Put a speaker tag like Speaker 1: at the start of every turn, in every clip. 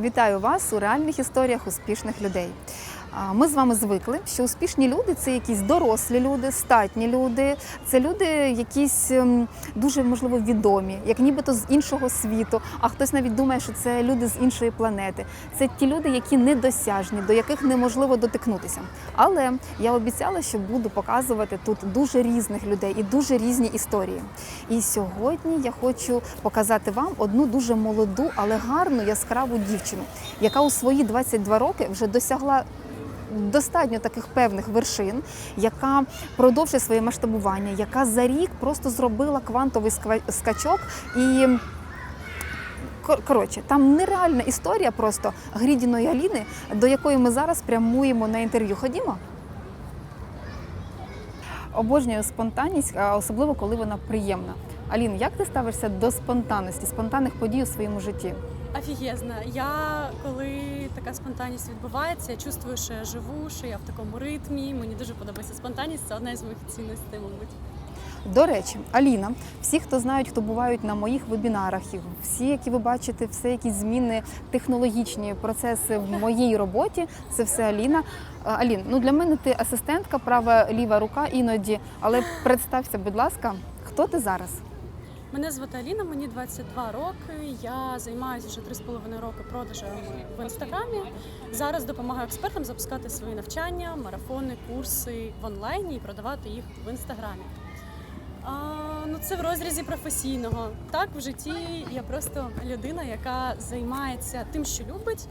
Speaker 1: Вітаю вас у реальних історіях успішних людей. Ми з вами звикли, що успішні люди це якісь дорослі люди, статні люди, це люди якісь ем, дуже можливо відомі, як нібито з іншого світу. А хтось навіть думає, що це люди з іншої планети. Це ті люди, які недосяжні, до яких неможливо дотикнутися. Але я обіцяла, що буду показувати тут дуже різних людей і дуже різні історії. І сьогодні я хочу показати вам одну дуже молоду, але гарну яскраву дівчину, яка у свої 22 роки вже досягла. Достатньо таких певних вершин, яка продовжує своє масштабування, яка за рік просто зробила квантовий скачок і кор- коротше, там нереальна історія просто Грідіної Аліни, до якої ми зараз прямуємо на інтерв'ю. Ходімо. Обожнюю спонтанність, особливо коли вона приємна. Алін, як ти ставишся до спонтанності, спонтанних подій у своєму житті?
Speaker 2: Офігезно. Я коли така спонтанність відбувається, я чувствую, що я живу, що я в такому ритмі. Мені дуже подобається спонтанність. Це одна із моїх цінностей, мабуть.
Speaker 1: До речі, Аліна, всі, хто знають, хто бувають на моїх вебінарах, всі, які ви бачите, все якісь зміни, технологічні процеси в моїй роботі, це все Аліна. Алін, ну для мене ти асистентка, права ліва рука іноді. Але представся, будь ласка, хто ти зараз?
Speaker 2: Мене звати Аліна, мені 22 роки. Я займаюся вже 3,5 роки продажами в інстаграмі. Зараз допомагаю експертам запускати свої навчання, марафони, курси в онлайні і продавати їх в інстаграмі. А, ну це в розрізі професійного. Так, в житті я просто людина, яка займається тим, що любить,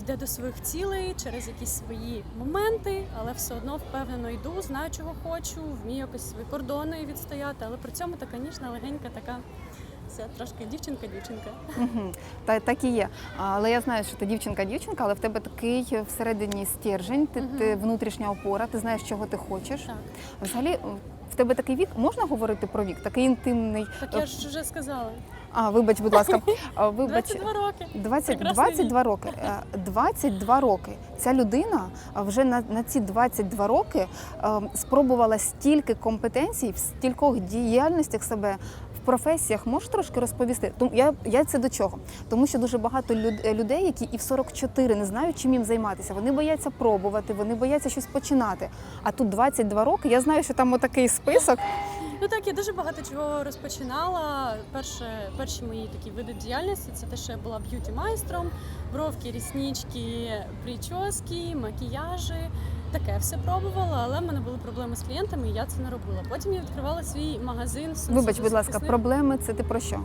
Speaker 2: йде до своїх цілей через якісь свої моменти, але все одно впевнено йду, знаю, чого хочу, вмію якось свої кордони відстояти, але при цьому така ніжна, легенька, така вся трошки дівчинка-дівчинка.
Speaker 1: Угу. Та так і є. Але я знаю, що ти дівчинка-дівчинка, але в тебе такий всередині стержень, ти, ти внутрішня опора, ти знаєш, чого ти хочеш.
Speaker 2: Так,
Speaker 1: Взагалі, в тебе такий вік, можна говорити про вік? Такий інтимний.
Speaker 2: так я ж вже сказала.
Speaker 1: А, вибач, будь ласка. А, Вибач.
Speaker 2: 22 роки.
Speaker 1: 20,
Speaker 2: Прекрасний
Speaker 1: 22 роки. Е, 22 роки. Ця людина а, вже на, на ці 22 роки е, спробувала стільки компетенцій в стількох діяльностях себе. В професіях можеш трошки розповісти? Тому я, я це до чого? Тому що дуже багато люд- людей, які і в 44 не знають, чим їм займатися. Вони бояться пробувати, вони бояться щось починати. А тут 22 роки. Я знаю, що там отакий список.
Speaker 2: Ну так, я дуже багато чого розпочинала. Перше, перші мої такі види діяльності це те, що я була б'юті майстром, бровки, ріснички, прически, макіяжі. Таке все пробувала, але в мене були проблеми з клієнтами, і я це не робила. Потім я відкривала свій магазин. з
Speaker 1: Вибач, будь ласка, проблеми це ти про що?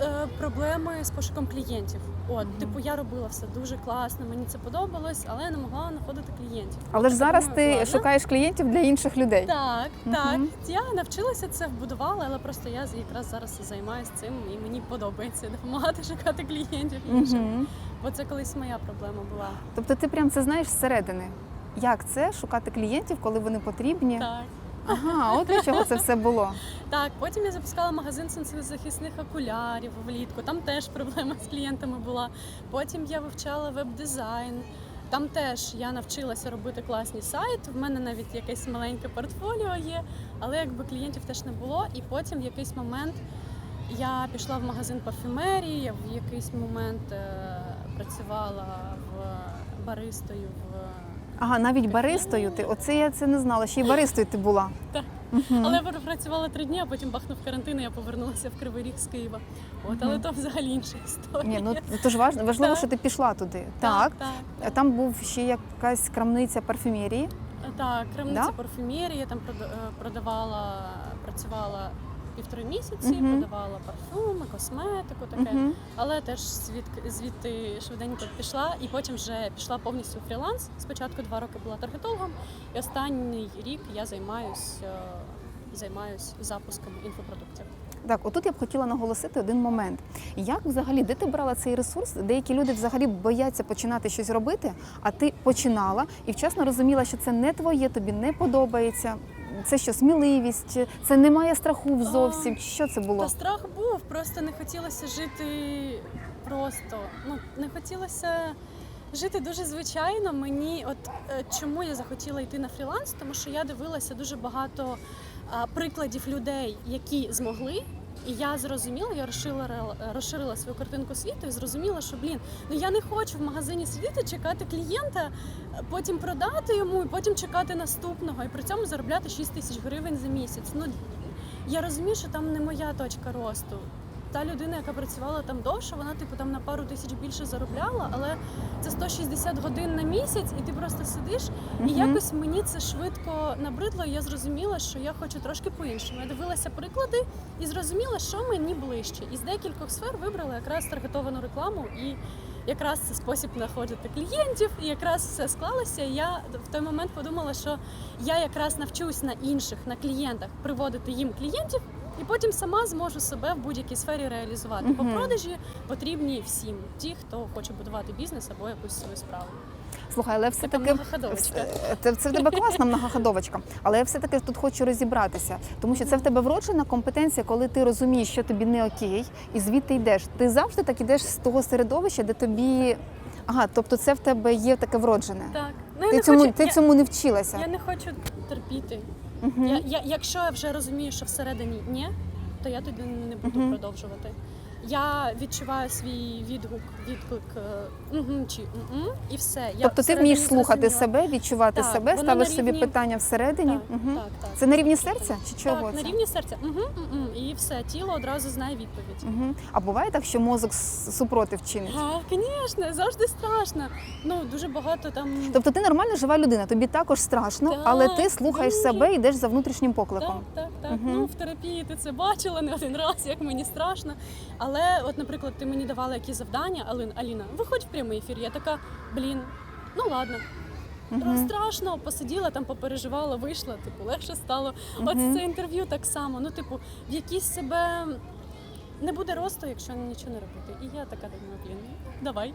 Speaker 2: Е, проблеми з пошуком клієнтів. От, типу, я робила все дуже класно, мені це подобалось, але я не могла знаходити клієнтів.
Speaker 1: Але ж зараз
Speaker 2: думаю,
Speaker 1: ти
Speaker 2: ладно.
Speaker 1: шукаєш клієнтів для інших людей.
Speaker 2: Так, так.
Speaker 1: Мгм.
Speaker 2: Я навчилася це вбудувала, але просто я якраз зараз займаюся цим, і мені подобається допомагати шукати клієнтів іншим.
Speaker 1: Мгм.
Speaker 2: Бо це колись моя проблема була.
Speaker 1: Тобто ти прям це знаєш зсередини. Як це шукати клієнтів, коли вони потрібні?
Speaker 2: Так.
Speaker 1: Ага, от для чого це все було.
Speaker 2: Так, потім я запускала магазин сонцезахисних окулярів влітку. Там теж проблема з клієнтами була. Потім я вивчала веб-дизайн. Там теж я навчилася робити класні сайти. В мене навіть якесь маленьке портфоліо є, але якби клієнтів теж не було. І потім в якийсь момент я пішла в магазин парфюмерії, я в якийсь момент е, працювала в баристою в
Speaker 1: Ага, навіть баристою ти. Оце я це не знала. Ще й баристою ти була.
Speaker 2: Так. Але я працювала три дні, а потім бахнув карантин, і я повернулася в Кривий Ріг з Києва. От, але то взагалі інша історія.
Speaker 1: Ні, ну то ж важливо, важливо,
Speaker 2: Так.
Speaker 1: що ти пішла туди. Так.
Speaker 2: так.
Speaker 1: А Там був ще якась крамниця парфюмерії.
Speaker 2: Так, крамниця
Speaker 1: Да?
Speaker 2: парфюмерії, я там прода- е, продавала, працювала півтори місяці,
Speaker 1: Мгм.
Speaker 2: продавала парфюми, косметику, таке.
Speaker 1: Угу.
Speaker 2: Але теж звідки звідти швиденько пішла, і потім вже пішла повністю у фріланс. Спочатку два роки була таргетологом, і останній рік я займаюсь, е, займаюсь запуском інфопродуктів.
Speaker 1: Так, отут я б хотіла наголосити один момент. Як взагалі, де ти брала цей ресурс? Деякі люди взагалі бояться починати щось робити, а ти починала і вчасно розуміла, що це не твоє, тобі не подобається. Це що, сміливість, це немає страху зовсім. Що це було?
Speaker 2: Та страх був, просто не хотілося жити просто. Ну, не хотілося жити дуже звичайно. Мені, от е, чому я захотіла йти на фріланс, тому що я дивилася дуже багато прикладів людей, які змогли. І я зрозуміла, я розширила, розширила свою картинку світу і зрозуміла, що блін, ну я не хочу в магазині сидіти, чекати клієнта, потім продати йому, і потім чекати наступного, і при цьому заробляти 6 тисяч гривень за місяць. Ну я розумію, що там не моя точка росту. Та людина, яка працювала там довше, вона типу там на пару тисяч більше заробляла, але це 160 годин на місяць, і ти просто сидиш. І якось мені це швидко набридло, і я зрозуміла, що я хочу трошки по-іншому. Я дивилася приклади і зрозуміла, що мені ближче. Із декількох сфер вибрала якраз таргетовану рекламу і. Якраз це спосіб знаходити клієнтів, і якраз все склалося. І Я в той момент подумала, що я якраз навчусь на інших, на клієнтах приводити їм клієнтів, і потім сама зможу себе в будь-якій сфері реалізувати.
Speaker 1: Мгм.
Speaker 2: продажі потрібні всім ті, хто хоче будувати бізнес або якусь свою справу.
Speaker 1: Слухай, але все
Speaker 2: Така
Speaker 1: таки це, це в тебе класна многоходовочка. Але я все таки тут хочу розібратися, тому що це в тебе вроджена компетенція, коли ти розумієш, що тобі не окей, і звідти йдеш. Ти завжди так ідеш з того середовища, де тобі. Ага, тобто це в тебе є таке вроджене.
Speaker 2: Так, ну я
Speaker 1: Ти
Speaker 2: не
Speaker 1: цьому
Speaker 2: хочу,
Speaker 1: ти
Speaker 2: я,
Speaker 1: цьому не вчилася.
Speaker 2: я не хочу терпіти.
Speaker 1: Мгм.
Speaker 2: Я, я, якщо я вже розумію, що всередині ні, то я тоді не буду
Speaker 1: Мгм.
Speaker 2: продовжувати. Я відчуваю свій відгук, відклик «мгм» чи «мм» і все. Я
Speaker 1: Тобто ти вмієш слухати
Speaker 2: зрозуміла.
Speaker 1: себе, відчувати
Speaker 2: Так,
Speaker 1: себе, ставиш
Speaker 2: на
Speaker 1: собі питання всередині.
Speaker 2: Так,
Speaker 1: Мгм.
Speaker 2: так, так.
Speaker 1: Це на рівні серця чи чого
Speaker 2: Так,
Speaker 1: це?
Speaker 2: на рівні серця. Угу, угу, і все, тіло одразу знає відповідь.
Speaker 1: Мгм. А буває так, що мозок супротив чинить?
Speaker 2: А, звісно, завжди страшно. Ну, дуже багато там.
Speaker 1: Тобто ти нормально жива людина, тобі також страшно,
Speaker 2: Так,
Speaker 1: але ти слухаєш
Speaker 2: дуже.
Speaker 1: себе і йдеш за внутрішнім покликом.
Speaker 2: Так, так, так.
Speaker 1: Мгм.
Speaker 2: Ну, в терапії ти це бачила не один раз, як мені страшно. Але, от, наприклад, ти мені давала якісь завдання, Алін, Аліна, виходь в прямий ефір. Я така, блін, ну ладно.
Speaker 1: Мгм.
Speaker 2: Страшно, посиділа там, попереживала, вийшла, типу, легше стало. От це інтерв'ю так само. Ну, типу, в якісь себе не буде росту, якщо нічого не робити. І я така думаю, блін, давай.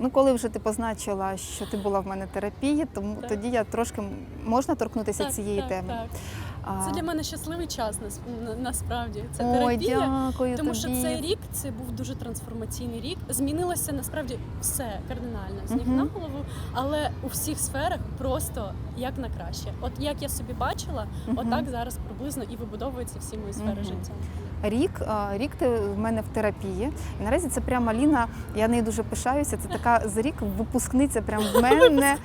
Speaker 1: Ну, коли вже ти позначила, що ти була в мене терапії, тому
Speaker 2: Так.
Speaker 1: тоді я трошки можна торкнутися
Speaker 2: так,
Speaker 1: цієї
Speaker 2: так,
Speaker 1: теми.
Speaker 2: Так.
Speaker 1: А,
Speaker 2: Це для мене щасливий час нас- на- насправді. Це
Speaker 1: Ой,
Speaker 2: терапія.
Speaker 1: дякую
Speaker 2: Тому
Speaker 1: тобі.
Speaker 2: що цей рік це був дуже трансформаційний рік. Змінилося насправді все кардинально з ніг
Speaker 1: угу.
Speaker 2: на голову, але у всіх сферах просто як на краще. От як я собі бачила,
Speaker 1: угу.
Speaker 2: отак зараз приблизно і вибудовуються всі мої сфери
Speaker 1: угу.
Speaker 2: життя.
Speaker 1: Рік, рік ти в мене в терапії. І наразі це прямо Аліна, я нею дуже пишаюся. Це така за рік випускниця прям в мене.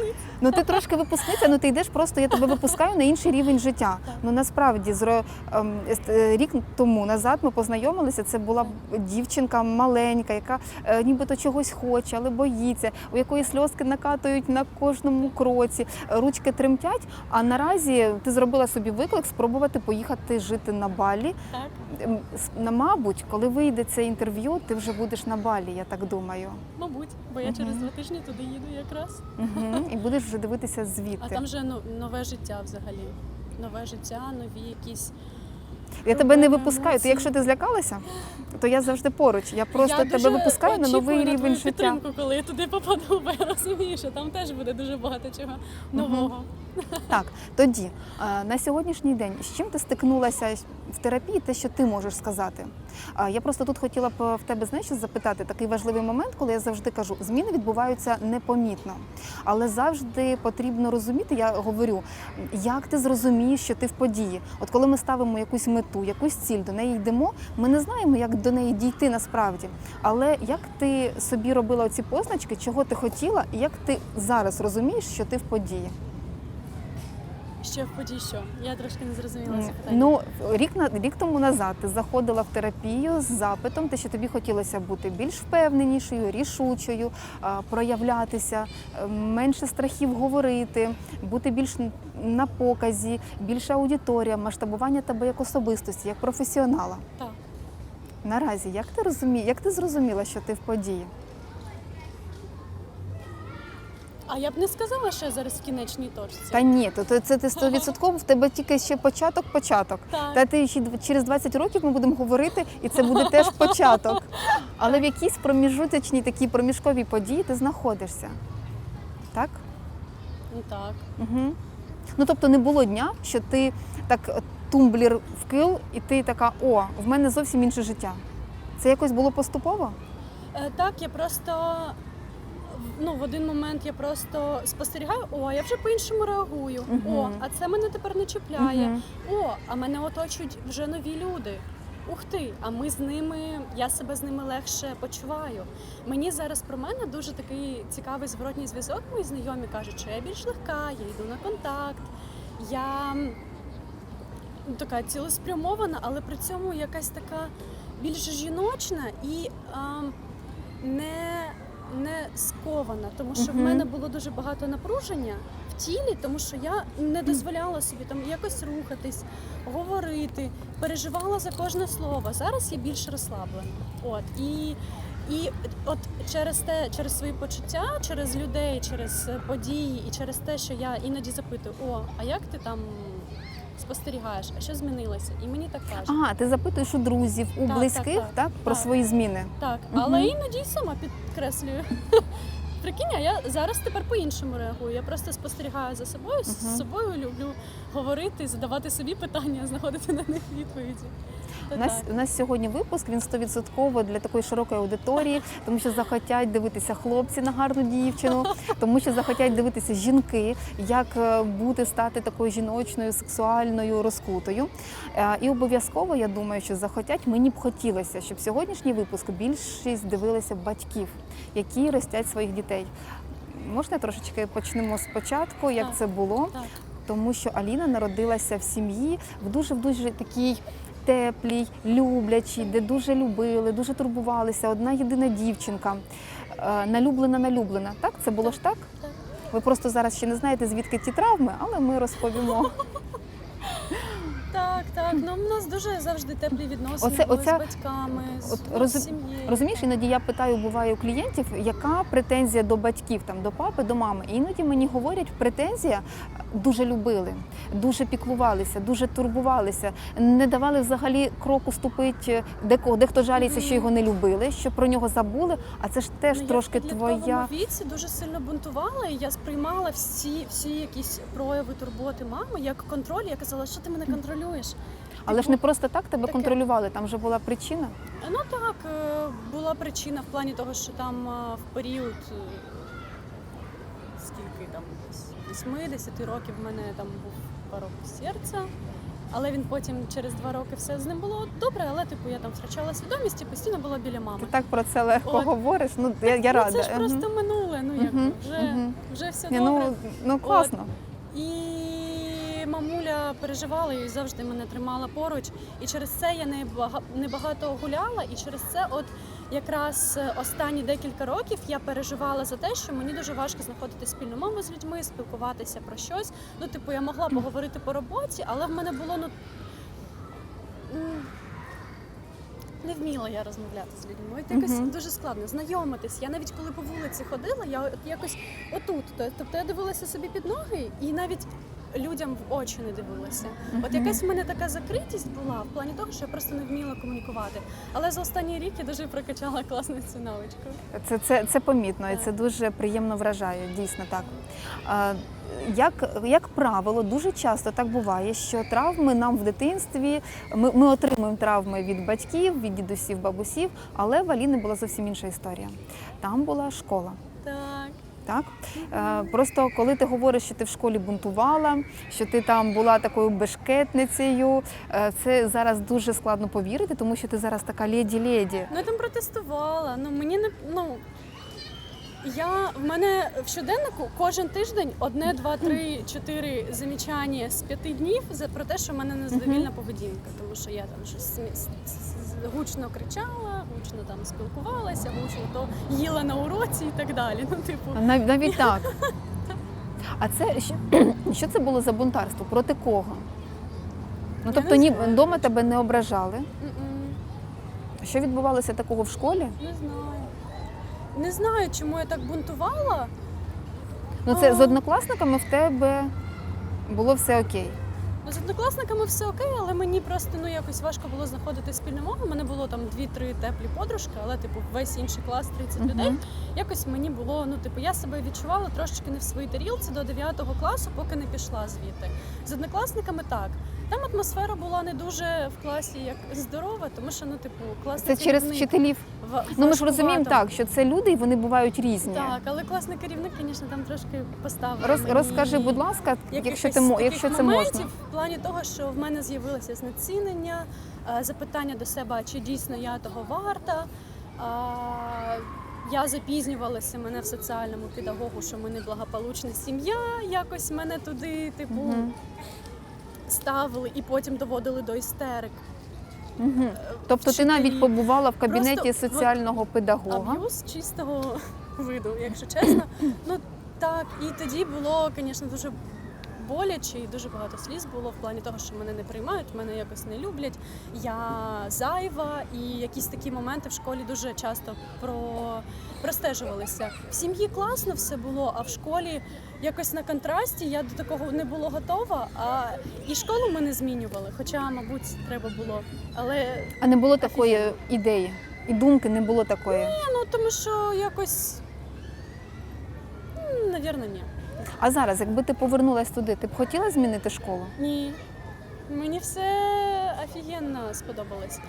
Speaker 1: Ну ти трошки випускниця, ну ти йдеш просто, я тебе випускаю на інший рівень життя. Ну насправді зро, ем, е, рік тому назад ми познайомилися. Це була дівчинка маленька, яка е, нібито чогось хоче, але боїться, у якої сльозки накатують на кожному кроці, ручки тремтять. А наразі ти зробила собі виклик спробувати поїхати жити на Балі.
Speaker 2: Так,
Speaker 1: Ем, Мабуть, коли вийде це інтерв'ю, ти вже будеш на Балі, я так думаю.
Speaker 2: мабуть, бо я через два тижні туди їду якраз.
Speaker 1: Угу. І будеш вже дивитися звідти.
Speaker 2: А там вже ну, нове життя взагалі. Нове життя, нові якісь.
Speaker 1: Я тебе не випускаю. Ти, якщо ти злякалася, то я завжди поруч. Я просто
Speaker 2: я
Speaker 1: тебе
Speaker 2: дуже
Speaker 1: випускаю на новий
Speaker 2: очікую на
Speaker 1: рівень
Speaker 2: твою
Speaker 1: життя.
Speaker 2: підтримку, коли я туди попаду, бо я розумію, що там теж буде дуже багато чого нового.
Speaker 1: Так, тоді е, на сьогоднішній день з чим ти стикнулася в терапії, те, що ти можеш сказати? Я просто тут хотіла б в тебе знаєш, запитати такий важливий момент, коли я завжди кажу, зміни відбуваються непомітно, але завжди потрібно розуміти. Я говорю, як ти зрозумієш, що ти в події. От коли ми ставимо якусь мету, якусь ціль, до неї йдемо, ми не знаємо, як до неї дійти насправді. Але як ти собі робила ці позначки, чого ти хотіла, і як ти зараз розумієш, що ти в події?
Speaker 2: Ще в подій що? Я трошки не зрозуміла це питання.
Speaker 1: Ну, рік на рік тому назад ти заходила в терапію з запитом, те, що тобі хотілося бути більш впевненішою, рішучою, проявлятися, е, менше страхів говорити, бути більш на показі, більша аудиторія, масштабування тебе як особистості, як професіонала.
Speaker 2: Так.
Speaker 1: Наразі, як ти розумієш, як ти зрозуміла, що ти в події?
Speaker 2: А я б не сказала, що я зараз в кінечній точці.
Speaker 1: Та ні, то, то це ти стовідсотково в тебе тільки ще початок, початок.
Speaker 2: Так.
Speaker 1: Та ти ще через 20 років ми будемо говорити, і це буде теж початок. Але в якійсь проміжуточній такій проміжковій події ти знаходишся. Так?
Speaker 2: Ну так.
Speaker 1: Угу. Ну тобто не було дня, що ти так е, тумблір вкил, і ти така, о, в мене зовсім інше життя. Це якось було поступово?
Speaker 2: Е, так, я просто. Ну, в один момент я просто спостерігаю, о, я вже по-іншому реагую.
Speaker 1: Мгм.
Speaker 2: О, а це мене тепер не чіпляє.
Speaker 1: Мгм.
Speaker 2: О, а мене оточують вже нові люди. ух ти, а ми з ними, я себе з ними легше почуваю. Мені зараз про мене дуже такий цікавий зворотній зв'язок. Мої знайомі кажуть, що я більш легка, я йду на контакт, я така цілеспрямована, але при цьому якась така більш жіночна і ем, не, не скована, тому що в мене було дуже багато напруження в тілі, тому що я не дозволяла собі там якось рухатись, говорити, переживала за кожне слово. Зараз я більш розслаблена. От і. І от через те, через свої почуття, через людей, через події, і через те, що я іноді запитую: о, а як ти там спостерігаєш, а що змінилося? І мені так кажуть.
Speaker 1: Ага, ти запитуєш у друзів, у
Speaker 2: Так,
Speaker 1: близьких,
Speaker 2: так,
Speaker 1: так,
Speaker 2: так.
Speaker 1: про
Speaker 2: Так.
Speaker 1: свої зміни.
Speaker 2: Так,
Speaker 1: Мгм.
Speaker 2: але іноді й сама підкреслюю. Прикинь, а я зараз тепер по-іншому реагую. Я просто спостерігаю за собою,
Speaker 1: Мгм.
Speaker 2: з собою люблю говорити, задавати собі питання, знаходити на них відповіді.
Speaker 1: У нас, у нас сьогодні випуск він стовідсотково для такої широкої аудиторії, тому що захотять дивитися хлопці на гарну дівчину, тому що захотять дивитися жінки, як е, бути стати такою жіночною, сексуальною, розкутою. Е, І обов'язково я думаю, що захотять. Мені б хотілося, щоб сьогоднішній випуск більшість дивилися батьків, які ростять своїх дітей. Можна трошечки почнемо спочатку, як
Speaker 2: Так.
Speaker 1: це було?
Speaker 2: Так.
Speaker 1: тому що Аліна народилася в сім'ї в дуже в дуже такій теплій, люблячій, де дуже любили, дуже турбувалися. Одна єдина дівчинка, е, налюблена, налюблена. Так, це було ж так? Ви просто зараз ще не знаєте, звідки ті травми, але ми розповімо.
Speaker 2: Так, так. Ну у нас дуже завжди теплі відносини
Speaker 1: Оце-
Speaker 2: були
Speaker 1: оця-
Speaker 2: з батьками, з,
Speaker 1: от
Speaker 2: ну,
Speaker 1: роз-
Speaker 2: з сім'єю.
Speaker 1: Розумієш, іноді я питаю, буває у клієнтів, яка претензія до батьків, там до папи, до мами. І іноді мені говорять, претензія дуже любили, дуже піклувалися, дуже турбувалися, не давали взагалі кроку ступити, декого, дехто жаліється, що його не любили, що про нього забули. А це ж теж
Speaker 2: Ну,
Speaker 1: трошки
Speaker 2: я в
Speaker 1: твоя.
Speaker 2: підлітковому віці дуже сильно бунтувала, і я сприймала всі, всі якісь прояви турботи мами як контроль. Я казала, що ти мене контролюєш.
Speaker 1: Але ж не просто так тебе
Speaker 2: таке.
Speaker 1: контролювали, там вже була причина.
Speaker 2: Ну так, е, була причина в плані того, що там е, в період е, скільки там десь 80 років в мене там був порок серця. Але він потім через два роки все з ним було добре, але типу я там втрачала свідомість і постійно була біля мами.
Speaker 1: Ти так про це легко
Speaker 2: От.
Speaker 1: говориш. Ну я, я
Speaker 2: ну,
Speaker 1: рада.
Speaker 2: це ж просто минуле, ну якби
Speaker 1: Мгм,
Speaker 2: вже,
Speaker 1: мгм.
Speaker 2: вже все
Speaker 1: Ні,
Speaker 2: добре.
Speaker 1: ну, ну класно.
Speaker 2: І мамуля переживала і завжди мене тримала поруч. І через це я не багато гуляла. І через це, от якраз е, останні декілька років я переживала за те, що мені дуже важко знаходити спільну мову з людьми, спілкуватися про щось. Ну, типу, я могла поговорити по роботі, але в мене було ну. Не вміла я розмовляти з людьми. От якось
Speaker 1: Мгм.
Speaker 2: дуже складно знайомитись. Я навіть коли по вулиці ходила, я от якось отут. Тобто я дивилася собі під ноги і навіть людям в очі не дивилася. От якась в мене така закритість була в плані того, що я просто не вміла комунікувати. Але за останній рік я дуже прокачала класно цю навичку.
Speaker 1: Це, це, це помітно і це дуже приємно вражає, дійсно так. А, Як, як правило, дуже часто так буває, що травми нам в дитинстві ми, ми отримуємо травми від батьків, від дідусів, бабусів, але в Аліни була зовсім інша історія. Там була школа.
Speaker 2: Так.
Speaker 1: Е, просто коли ти говориш, що ти в школі бунтувала, що ти там була такою бешкетницею, е, це зараз дуже складно повірити, тому що ти зараз така леді-леді.
Speaker 2: Ну я там протестувала. Ну мені не ну. Я в мене в щоденнику кожен тиждень одне, два, три, чотири замічання з п'яти днів за про те, що в мене незадовільна поведінка, тому що я там щось гучно кричала, гучно там спілкувалася, гучно то їла на уроці і так далі. Ну, типу,
Speaker 1: Нав- Навіть так. А це що, що це було за бунтарство? Проти кого? Ну тобто ні вдома тебе не ображали.
Speaker 2: м-м.
Speaker 1: Що відбувалося такого в школі?
Speaker 2: Не знаю. Не знаю, чому я так бунтувала.
Speaker 1: Ну це
Speaker 2: А.
Speaker 1: з однокласниками в тебе було все окей.
Speaker 2: Ну, з однокласниками все окей, але мені просто ну якось важко було знаходити спільну мову. У мене було там дві-три теплі подружки, але типу весь інший клас 30
Speaker 1: Мгм.
Speaker 2: людей. Якось мені було, ну типу, я себе відчувала трошечки не в своїй тарілці до 9 класу, поки не пішла звідти. З однокласниками так. Там атмосфера була не дуже в класі як здорова, тому що ну, типу, класний
Speaker 1: Це через
Speaker 2: керівник
Speaker 1: вчителів.
Speaker 2: ва-
Speaker 1: Ну ми ж розуміємо так, що це люди і вони бувають різні.
Speaker 2: Так, але класний керівник, звісно, там трошки поставив.
Speaker 1: Роз,
Speaker 2: мені
Speaker 1: розкажи, будь ласка, якщо ти мо- якщо це
Speaker 2: моментів
Speaker 1: можна.
Speaker 2: в плані того, що в мене з'явилося знецінення, е, запитання до себе, а чи дійсно я того варта. А, Я запізнювалася мене в соціальному педагогу, що ми неблагополучна сім'я. Якось мене туди, типу,
Speaker 1: Мгм.
Speaker 2: Ставили і потім доводили до істерик.
Speaker 1: Угу. Тобто ти навіть побувала в кабінеті
Speaker 2: Просто
Speaker 1: соціального педагога.
Speaker 2: Аб'юз чистого виду, якщо чесно. Ну так, і тоді було, звісно, дуже боляче і дуже багато сліз було в плані того, що мене не приймають, мене якось не люблять. Я зайва, і якісь такі моменти в школі дуже часто про... простежувалися. В сім'ї класно все було, а в школі якось на контрасті я до такого не була готова. А і школу ми не змінювали, хоча, мабуть, треба було. Але
Speaker 1: А не було такої ідеї і думки не було такої.
Speaker 2: Ні, Ну, тому що якось. Навірно, ні.
Speaker 1: А зараз, якби ти повернулась туди, ти б хотіла змінити школу?
Speaker 2: Ні. Мені все офігенно сподобалось.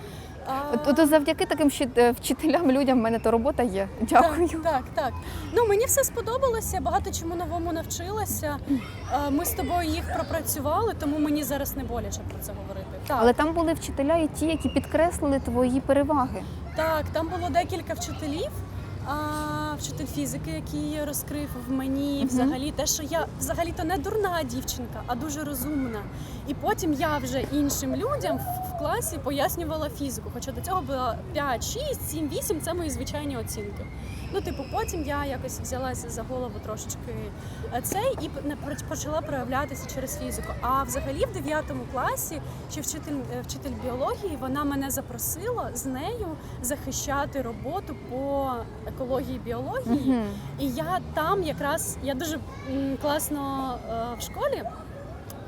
Speaker 2: А,
Speaker 1: От, от завдяки таким е, вчителям, людям в мене то робота є. Дякую.
Speaker 2: Так, так, так. Ну мені все сподобалося, багато чому новому навчилася. А, Ми з тобою їх пропрацювали, тому мені зараз не боляче про це говорити. Так,
Speaker 1: Але там були вчителя і ті, які підкреслили твої переваги.
Speaker 2: так, там було декілька вчителів. А, вчитель фізики, який розкрив в мені
Speaker 1: Мгм.
Speaker 2: взагалі те, що я взагалі то не дурна дівчинка, а дуже розумна. І потім я вже іншим людям в, в класі пояснювала фізику. Хоча до цього було 5, 6, 7, 8 це мої звичайні оцінки. Ну, типу, потім я якось взялася за голову трошечки е, цей і почала проявлятися через фізику. А взагалі в 9 класі ще вчитель, е, вчитель біології вона мене запросила з нею захищати роботу по екології біології.
Speaker 1: Мгм.
Speaker 2: І я там якраз я дуже класно е, в школі.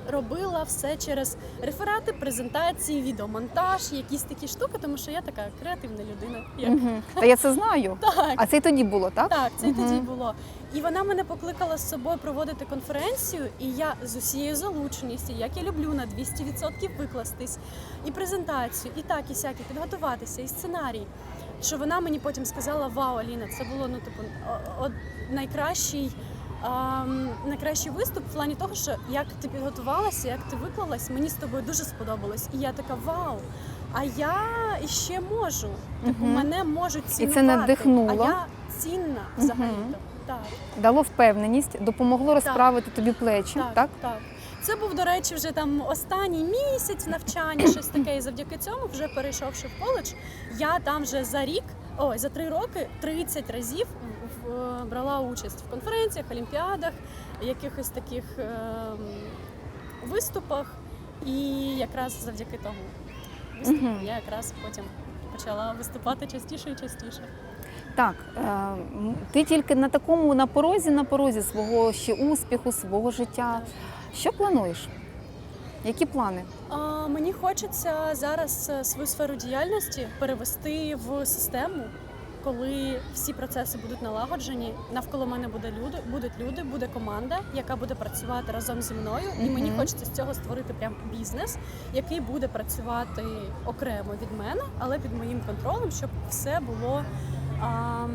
Speaker 2: Робила все через реферати, презентації, відеомонтаж, якісь такі штуки, тому що я така креативна людина. Як...
Speaker 1: Та я це знаю.
Speaker 2: Так,
Speaker 1: А це й тоді було, так?
Speaker 2: так, це й тоді було. І вона мене покликала з собою проводити конференцію, і я з усією залученістю, як я люблю на 200% викластись, і презентацію, і так, і сякі, підготуватися, і сценарій. Що вона мені потім сказала: Вау, Аліна, це було ну типу найкращий. Найкращий виступ в плані того, що як ти підготувалася, як ти виклалась, мені з тобою дуже сподобалось. І я така вау. А я іще можу. Типу,
Speaker 1: Мгм.
Speaker 2: мене можуть
Speaker 1: це надихнуло.
Speaker 2: А я цінна взагалі.
Speaker 1: Мгм.
Speaker 2: Так,
Speaker 1: Дало впевненість, допомогло розправити тобі плечі,
Speaker 2: так,
Speaker 1: так?
Speaker 2: так. Це був, до речі, вже там останній місяць навчання, щось таке. І завдяки цьому, вже перейшовши в коледж, я там вже за рік, ой, за три роки 30 разів брала участь в конференціях, олімпіадах, якихось таких ем, виступах. І якраз завдяки тому виступу я якраз потім почала виступати частіше і частіше.
Speaker 1: Так, е, ти тільки на такому на порозі, на порозі свого ще успіху, свого життя. Що плануєш? Які плани?
Speaker 2: Мені хочеться зараз е, свою сферу діяльності перевести в систему, коли всі процеси будуть налагоджені. Навколо мене буде люди, будуть люди, буде команда, яка буде працювати разом зі мною. І мені хочеться з цього створити прям бізнес, який буде працювати окремо від мене, але під моїм контролем, щоб все було. А,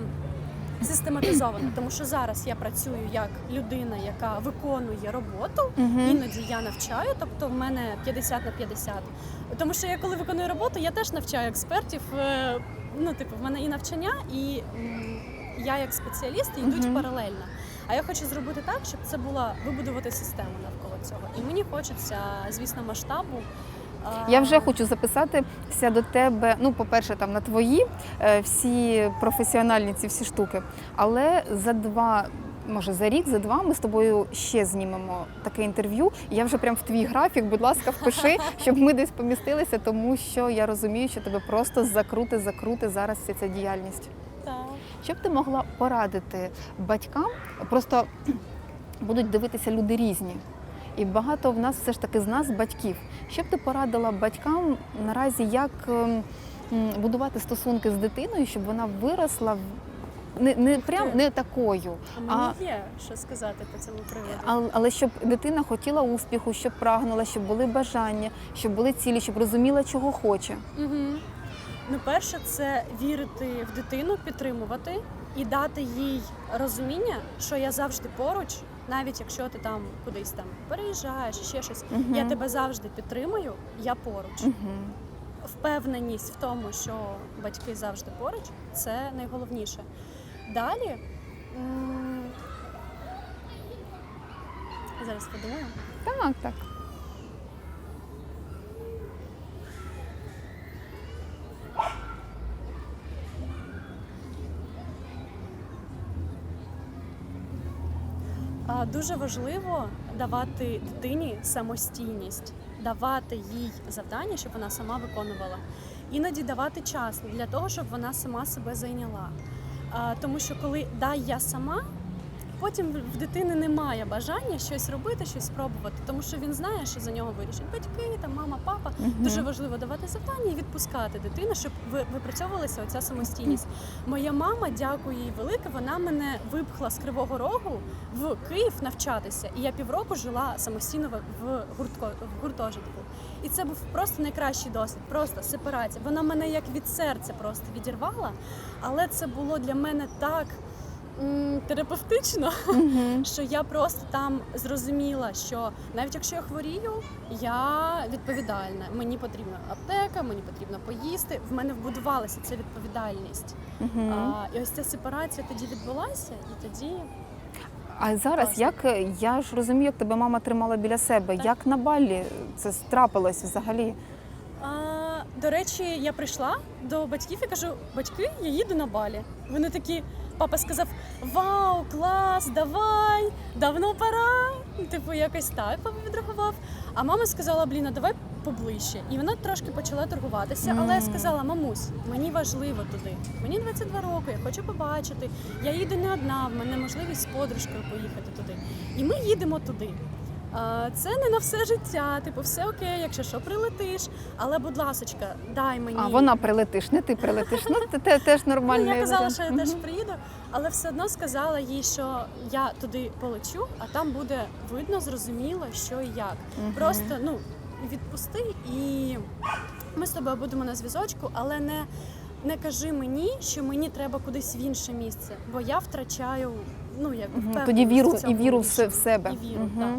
Speaker 2: Систематизовано, тому що зараз я працюю як людина, яка виконує роботу, Іноді я навчаю, тобто в мене 50 на 50. Тому що я коли виконую роботу, я теж навчаю експертів. Ну, типу, в мене і навчання, і я як спеціаліст йдуть
Speaker 1: Мгм.
Speaker 2: паралельно. А я хочу зробити так, щоб це була вибудувати систему навколо цього. І мені хочеться, звісно, масштабу.
Speaker 1: Я вже хочу записатися до тебе. Ну, по-перше, там на твої е, всі професіональні ці всі штуки. Але за два, може за рік, за два ми з тобою ще знімемо таке інтерв'ю. Я вже прям в твій графік, будь ласка, впиши, щоб ми десь помістилися, тому що я розумію, що тебе просто закрути, закрути зараз вся ця діяльність.
Speaker 2: Так.
Speaker 1: Що б ти могла порадити батькам? Просто будуть дивитися люди різні. І багато в нас все ж таки з нас батьків. Що б ти порадила батькам наразі, як ем, будувати стосунки з дитиною, щоб вона виросла не, не прям не такою,
Speaker 2: А мені
Speaker 1: А-
Speaker 2: є що сказати по цьому приводу.
Speaker 1: але, але щоб дитина хотіла успіху, щоб прагнула, щоб були бажання, щоб були цілі, щоб розуміла, чого хоче.
Speaker 2: Угу. Ну, перше, це вірити в дитину, підтримувати і дати їй розуміння, що я завжди поруч, навіть якщо ти там кудись там переїжджаєш, ще щось.
Speaker 1: Мгм.
Speaker 2: Я тебе завжди підтримую, я поруч.
Speaker 1: Угу.
Speaker 2: впевненість в тому, що батьки завжди поруч, це найголовніше. Далі. Зараз подумаю.
Speaker 1: Так, так.
Speaker 2: Дуже важливо давати дитині самостійність, давати їй завдання, щоб вона сама виконувала. Іноді давати час для того, щоб вона сама себе зайняла. Тому що коли дай я сама, потім в- дитини немає бажання щось робити, щось спробувати, тому що він знає, що за нього вирішать батьки, там мама, папа.
Speaker 1: Мгм.
Speaker 2: Дуже важливо давати завдання і відпускати дитину, щоб ви- випрацьовувалася оця самостійність. Моя мама, дякую їй велике, вона мене випхла з Кривого Рогу в Київ навчатися, і я півроку жила самостійно в- в гуртко в гуртожитку. І це був просто найкращий досвід, просто сепарація. Вона мене як від серця просто відірвала, але це було для мене так. Терапевтично, що я просто там зрозуміла, що навіть якщо я хворію, я відповідальна. Мені потрібна аптека, мені потрібно поїсти. В мене вбудувалася ця відповідальність. А, і ось ця сепарація тоді відбулася, і тоді
Speaker 1: А зараз як е, я ж розумію, як тебе мама тримала біля себе.
Speaker 2: Так.
Speaker 1: Як на балі це трапилось взагалі?
Speaker 2: а, до речі, я прийшла до батьків і кажу: батьки, я їду на балі. Вони такі. Папа сказав: Вау, клас, давай, давно пора. Типу, якось так папа відреагував. А мама сказала: Бліна, давай поближче. І вона трошки почала торгуватися, але сказала: мамусь, мені важливо туди. Мені 22 роки, я хочу побачити. Я їду не одна, в мене можливість з подружкою поїхати туди. І ми їдемо туди. Це не на все життя, типу, все окей, якщо що прилетиш. Але, будь ласочка, дай мені.
Speaker 1: А вона прилетиш, не ти прилетиш. Ну це те- теж
Speaker 2: Ну,
Speaker 1: нормально.
Speaker 2: я казала, що я теж приїду, але все одно сказала їй, що я туди полечу, а там буде видно, зрозуміло, що і як. Просто ну відпусти, і ми з тобою будемо на зв'язочку, але не, не кажи мені, що мені треба кудись в інше місце, бо я втрачаю ну як
Speaker 1: Тоді віру
Speaker 2: в
Speaker 1: і віру в себе.
Speaker 2: І віру,
Speaker 1: Мгм.
Speaker 2: так.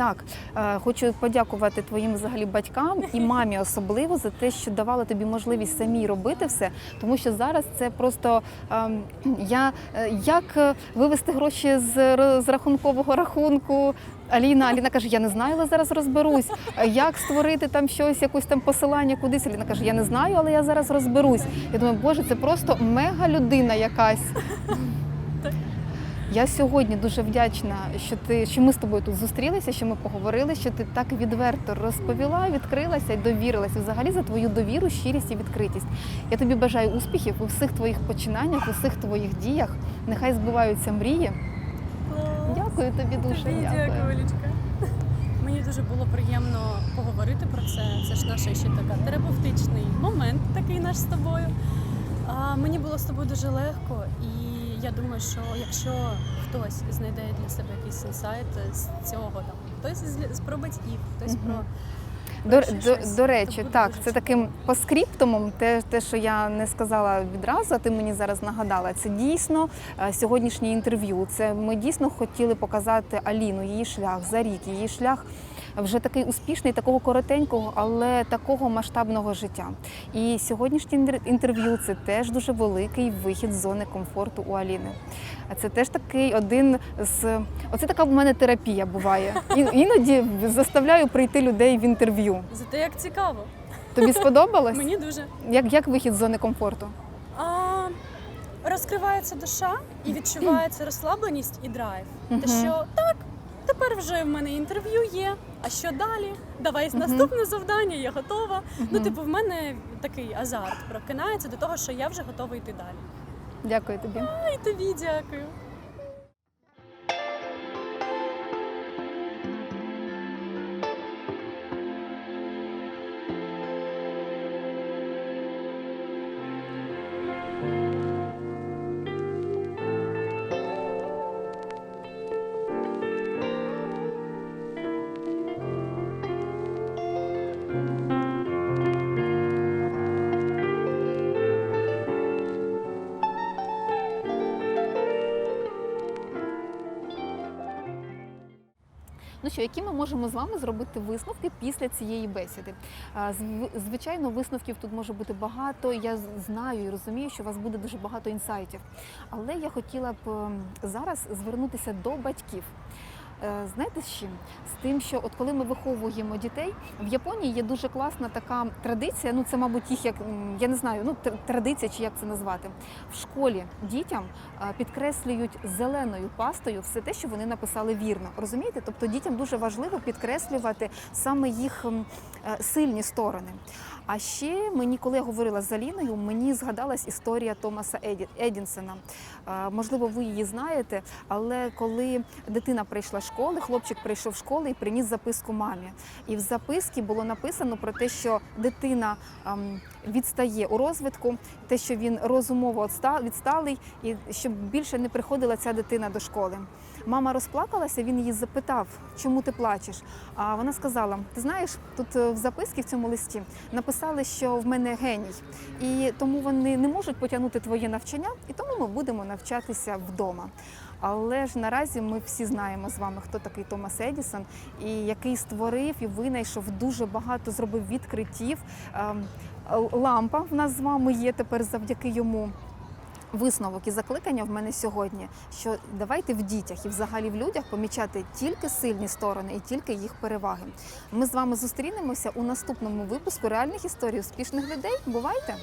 Speaker 1: Так, е, хочу подякувати твоїм взагалі батькам і мамі особливо за те, що давали тобі можливість самій робити все, тому що зараз це просто ем, я е, як е, вивести гроші з, з рахункового рахунку. Аліна, Аліна каже, я не знаю, але зараз розберусь. Як створити там щось, якусь там посилання кудись? Аліна каже, я не знаю, але я зараз розберусь. Я думаю, боже, це просто мега людина якась. Я сьогодні дуже вдячна, що ти що ми з тобою тут зустрілися, що ми поговорили, що ти так відверто розповіла, відкрилася і довірилася взагалі за твою довіру, щирість і відкритість. Я тобі бажаю успіхів у всіх твоїх починаннях, у всіх твоїх діях. Нехай збуваються мрії. Дякую тобі дуже.
Speaker 2: Тобі дякую, Олічка. Мені дуже було приємно поговорити про це. Це ж наш ще така терапевтичний момент, такий наш з тобою. А, мені було з тобою дуже легко, і я думаю, що якщо хтось знайде для себе якийсь інсайт з цього, там хтось з, про батьків, хтось
Speaker 1: Мгм.
Speaker 2: про
Speaker 1: До, до, до речі, так, це таким по скриптумом, те, те, що я не сказала відразу, а ти мені зараз нагадала. Це дійсно е, сьогоднішнє інтерв'ю. Це ми дійсно хотіли показати Аліну, її шлях за рік, її шлях. Вже такий успішний, такого коротенького, але такого масштабного життя. І сьогоднішнє інтерв'ю це теж дуже великий вихід з зони комфорту у Аліни. А це теж такий один з оце така в мене терапія буває. Іноді заставляю прийти людей в інтерв'ю.
Speaker 2: зате як цікаво.
Speaker 1: Тобі сподобалось?
Speaker 2: Мені дуже.
Speaker 1: Як, як вихід з зони комфорту?
Speaker 2: А, розкривається душа і відчувається розслабленість і драйв. Те, що так, тепер вже в мене інтерв'ю є. А що далі? Давай наступне завдання, я готова. Ну, типу, в мене такий азарт прокинається до того, що я вже готова йти далі.
Speaker 1: Дякую тобі.
Speaker 2: І тобі дякую.
Speaker 1: Що, які ми можемо з вами зробити висновки після цієї бесіди? Звичайно, висновків тут може бути багато. Я знаю і розумію, що у вас буде дуже багато інсайтів. Але я хотіла б ем, зараз звернутися до батьків. Е, Знаєте з чим? З тим, що от коли ми виховуємо дітей, в Японії є дуже класна така традиція. Ну це, мабуть, їх як я не знаю, ну тр- традиція чи як це назвати. В школі дітям е, підкреслюють зеленою пастою все те, що вони написали вірно. Розумієте? Тобто дітям дуже важливо підкреслювати саме їх е, сильні сторони. А ще мені, коли я говорила з Аліною, мені згадалась історія Томаса Еді- Едінсона. Е, Можливо, ви її знаєте, але коли дитина прийшла з школи, хлопчик прийшов з школи і приніс записку мамі. І в записці було написано про те, що дитина ем, відстає у розвитку, те, що він розумово відста- відсталий, і щоб більше не приходила ця дитина до школи. Мама розплакалася, він її запитав, чому ти плачеш. А вона сказала: Ти знаєш, тут е, в записці в цьому листі написали, що в мене геній, і тому вони не можуть потягнути твоє навчання, і тому ми будемо навчатися вдома. Але ж наразі ми всі знаємо з вами, хто такий Томас Едісон, і який створив і винайшов дуже багато, зробив відкриттів. Лампа в нас з вами є тепер завдяки йому. Висновок і закликання в мене сьогодні, що давайте в дітях і взагалі в людях помічати тільки сильні сторони і тільки їх переваги. Ми з вами зустрінемося у наступному випуску реальних історій успішних людей. Бувайте!